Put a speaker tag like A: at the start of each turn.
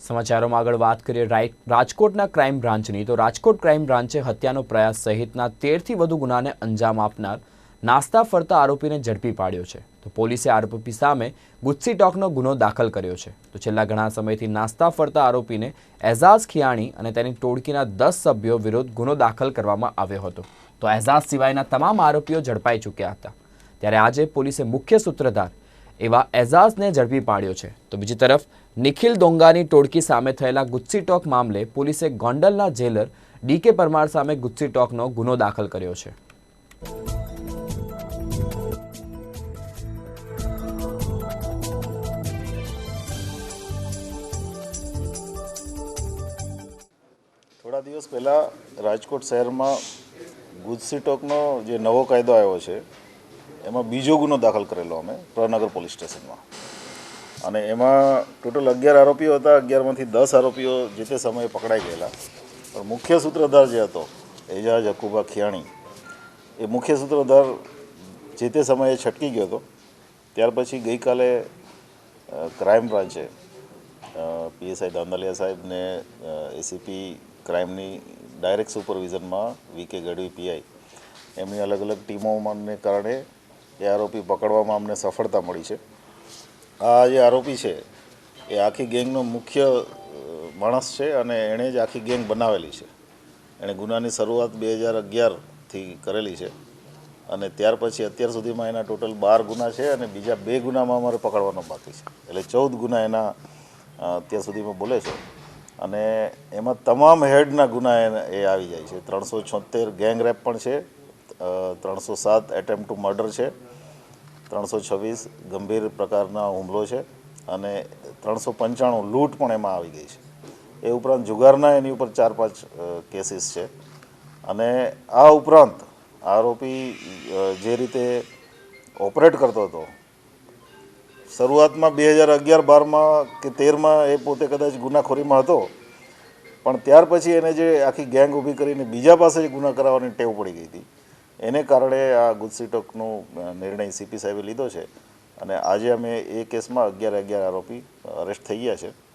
A: સમાચારોમાં આગળ વાત કરીએ રાજકોટના ક્રાઇમ બ્રાન્ચની. તો રાજકોટ ક્રાઇમ બ્રાન્ચે હત્યાનો પ્રયાસ સહિતના તેરથી વધુ ગુનાને અંજામ આપનાર નાસ્તા ફરતા આરોપીને ઝડપી પાડ્યો છે. તો પોલીસે આરોપી સામે ગુસ્સી ટોકનો ગુનો દાખલ કર્યો છે. તો છેલ્લા ઘણા સમયથી નાસ્તા ફરતા આરોપીને એઝાઝ ખિયાણી અને તેની ટોળકીના દસ સભ્યો વિરુદ્ધ ગુનો દાખલ કરવામાં આવ્યો હતો. તો એઝાઝ સિવાયના તમામ આરોપીઓ ઝડપાઈ ચૂક્યા હતા. ત્યારે આજે પોલીસે મુખ્ય સૂત્રધાર એવા એઝાઝને ઝડપી પાડ્યો છે. તો બીજી તરફ, નિખિલ દોંગાની ટોળકી સામે થયેલા ગુસ્સી ટોક મામલે પોલીસે ગોંડલના જેલર ડીકે પરમાર સામે ગુસ્સી ટોકનો ગુનો દાખલ કર્યો છે.
B: થોડા દિવસ પહેલાં રાજકોટ શહેરમાં ગુજસી ટોકનો જે નવો કાયદો આવ્યો છે એમાં બીજો ગુનો દાખલ કરેલો અમે પ્રનગર પોલીસ સ્ટેશનમાં. અને એમાં ટોટલ અગિયાર આરોપીઓ હતા, અગિયારમાંથી દસ આરોપીઓ જે તે સમયે પકડાઈ ગયેલા. પણ મુખ્ય સૂત્રધાર જે હતો, એજાજ હકુબા ખિયાણી, એ મુખ્ય સૂત્રધાર જે તે સમયે છટકી ગયો હતો. ત્યાર પછી ગઈકાલે ક્રાઇમ બ્રાન્ચે પીએસઆઈ દાંદલિયા સાહેબને એસીપી ક્રાઇમની ડાયરેક્ટ સુપરવિઝનમાં વીકે ગઢવી પીઆઈ. એમની અલગ અલગ ટીમોને કારણે એ આરોપી પકડવામાં અમને સફળતા મળી છે. આ જે આરોપી છે, એ આખી ગેંગનો મુખ્ય માણસ છે અને એણે જ આખી ગેંગ બનાવેલી છે. એણે ગુનાની શરૂઆત બે હજાર અગિયારથી કરેલી છે અને ત્યાર પછી અત્યાર સુધીમાં એના ટોટલ બાર ગુના છે અને બીજા બે ગુનામાં અમારે પકડવાનો બાકી છે. એટલે ચૌદ ગુના એના અત્યાર સુધીમાં બોલે છે. અને એમાં તમામ હેડના ગુના એ આવી જાય છે. ત્રણસો છોતેર ગેંગ રેપ પણ છે ત્રણસો સાત એટેમ્પ ટુ મર્ડર છે. ત્રણસો છવ્વીસ ગંભીર પ્રકારના હુમલો છે અને ત્રણસો પંચાણું લૂંટ પણ એમાં આવી ગઈ છે. એ ઉપરાંત જુગારના એની ઉપર ચાર પાંચ કેસીસ છે. અને આ ઉપરાંત આરોપી જે રીતે ઓપરેટ કરતો હતો, શરૂઆતમાં બે હજાર અગિયાર બારમાં કે તેરમાં એ પોતે કદાચ ગુનાખોરીમાં હતો, પણ ત્યાર પછી એને જે આખી ગેંગ ઊભી કરીને બીજા પાસે જ ગુના કરાવવાની ટેવ પડી ગઈ હતી. એને કારણે આ ગુજસીટોકનો નિર્ણય સીપી સાહેબે લીધો છે. અને આજે અમે એ કેસમાં અગિયાર અગિયાર આરોપી અરેસ્ટ થઈ ગયા છે.